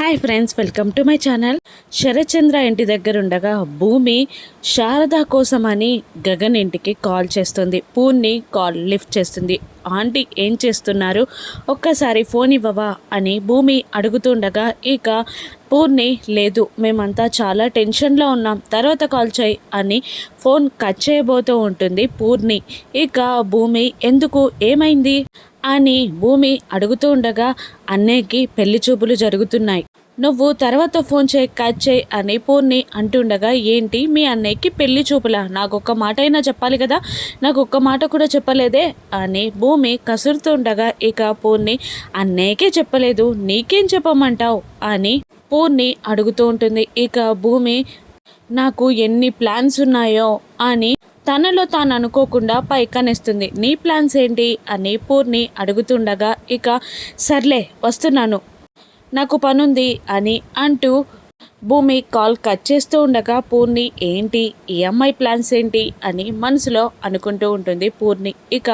Hi friends welcome to my channel Sarathchandra ఇంటి దగ్గర ఉండగా భూమి శారద కోసమని గగన్ ఇంటికి కాల్ చేస్తుంది. పూర్ణి కాల్ లిఫ్ట్ చేస్తుంది. ఆంటీ ఏం చేస్తున్నారు? ఒక్కసారి ఫోన్ ఇవ్వవా అని భూమి అడుగుతుండగా ఇక పూర్ణి లేదు మేమంతా చాలా టెన్షన్లో ఉన్నాం తర్వాత కాల్ చేయి అని ఫోన్ కట్ చేయబోతూ ఉంటుంది పూర్ణి ఇక భూమి ఎందుకు? ఏమైంది? అని భూమి అడుగుతూ ఉండగా అన్నయ్యకి పెళ్ళి చూపులు జరుగుతున్నాయి. నువ్వు తర్వాత ఫోన్ చేయి కట్ చేయి అని పూర్ణి అంటుండగా ఏంటి మీ అన్నయ్యకి పెళ్ళి చూపులా? నాకు ఒక్క మాట అయినా చెప్పాలి కదా? నాకు ఒక్క మాట కూడా చెప్పలేదే? అని భూమి కసురుతుండగా ఇక పూర్ణి అన్నయ్యకే చెప్పలేదు. నీకేం చెప్పమంటావు? అని పూర్ణి అడుగుతూ ఉంటుంది. ఇక భూమి నాకు ఎన్ని ప్లాన్స్ ఉన్నాయో అని తనలో తాను అనుకోకుండా పైకనిస్తుంది. నీ ప్లాన్స్ ఏంటి? అని పూర్ణి అడుగుతుండగా ఇక సర్లే వస్తున్నాను. నాకు పనుంది అని అంటూ భూమి కాల్ కట్ చేస్తూ ఉండగా పూర్ణి ఏంటి? ఈ అమ్మాయి ప్లాన్స్ ఏంటి? అని మనసులో అనుకుంటూ ఉంటుంది పూర్ణి. ఇక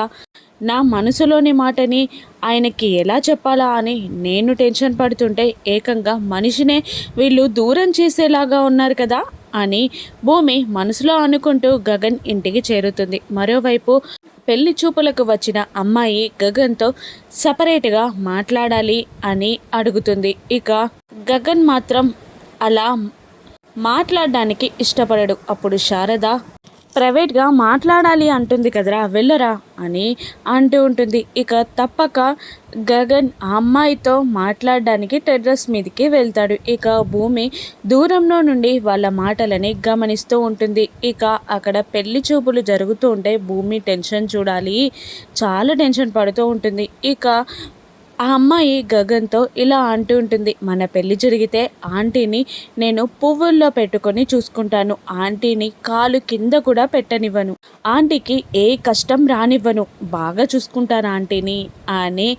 నా మనసులోని మాటని ఆయనకి ఎలా చెప్పాలా అని నేను టెన్షన్ పడుతుంటే ఏకంగా మనిషినే వీళ్ళు దూరం చేసేలాగా ఉన్నారు కదా? అని భూమి మనసులో అనుకుంటూ గగన్ ఇంటికి చేరుతుంది. మరోవైపు పెళ్ళి చూపులకు వచ్చిన అమ్మాయి గగన్తో సపరేట్గా మాట్లాడాలి అని అడుగుతుంది. ఇక గగన్ మాత్రం అలా మాట్లాడడానికి ఇష్టపడడు. అప్పుడు శారద ప్రైవేట్గా మాట్లాడాలి అంటుంది కదరా వెళ్ళరా అని అంటూ ఉంటుంది. ఇక తప్పక గగన్ ఆ అమ్మాయితో మాట్లాడడానికి టెర్రస్ మీదకి వెళ్తాడు. ఇక భూమి దూరంలో నుండి వాళ్ళ మాటలని గమనిస్తూ ఉంటుంది. ఇక అక్కడ పెళ్ళి చూపులు జరుగుతూ ఉంటే భూమి టెన్షన్ చూడాలి చాలా టెన్షన్ పడుతూ ఉంటుంది. ఇక ఆ అమ్మాయి గగన్తో ఇలా అంటూ ఉంటుంది మన పెళ్ళి జరిగితే ఆంటీని నేను పువ్వుల్లో పెట్టుకొని చూసుకుంటాను. ఆంటీని కాలు కింద కూడా పెట్టనివ్వను. ఆంటీకి ఏ కష్టం రానివ్వను. బాగా చూసుకుంటాను ఆంటీని అని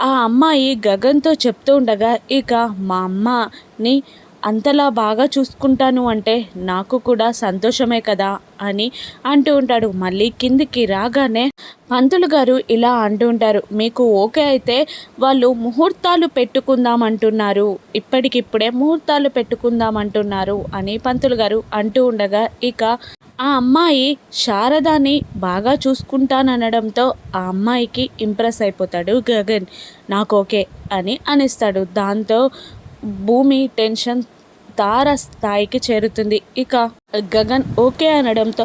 ఆ అమ్మాయి గగన్తో చెప్తూ ఉండగా ఇక మా అమ్మని అంతలా బాగా చూసుకుంటాను అంటే నాకు కూడా సంతోషమే కదా అని అంటూ ఉంటాడు. మళ్ళీ కిందికి రాగానే పంతులు గారు ఇలా అంటూ ఉంటారు. మీకు ఓకే అయితే వాళ్ళు ముహూర్తాలు పెట్టుకుందామంటున్నారు ఇప్పటికిప్పుడే ముహూర్తాలు పెట్టుకుందామంటున్నారు అని పంతులు గారు అంటూ ఉండగా ఇక ఆ అమ్మాయి శారదాని బాగా చూసుకుంటాననడంతో ఆ అమ్మాయికి ఇంప్రెస్ అయిపోతాడు గగన్. నాకు ఓకే అని అనిస్తాడు. దాంతో భూమి టెన్షన్ తార స్థాయికి చేరుతుంది. ఇక గగన్ ఓకే అనడంతో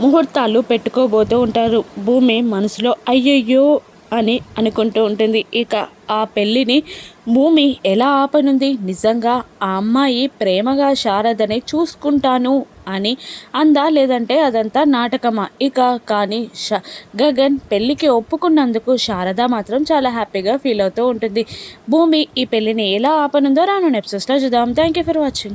ముహూర్తాలు పెట్టుకోబోతూ ఉంటారు. భూమి మనసులో అయ్యయ్యో అని అనుకుంటూ ఉంటుంది. ఇక ఆ పెళ్ళిని భూమి ఎలా ఆపనుంది? నిజంగా ఆ అమ్మాయి ప్రేమగా శారదని చూసుకుంటాను అని అందా లేదంటే అదంతా నాటకమా? ఇక కానీ ష గగన్ పెళ్ళికి ఒప్పుకున్నందుకు శారద మాత్రం చాలా హ్యాపీగా ఫీల్ అవుతూ ఉంటుంది. భూమి ఈ పెళ్ళిని ఎలా ఆపనుందో రాను నెప్సెస్లో చూద్దాం. Thank you for watching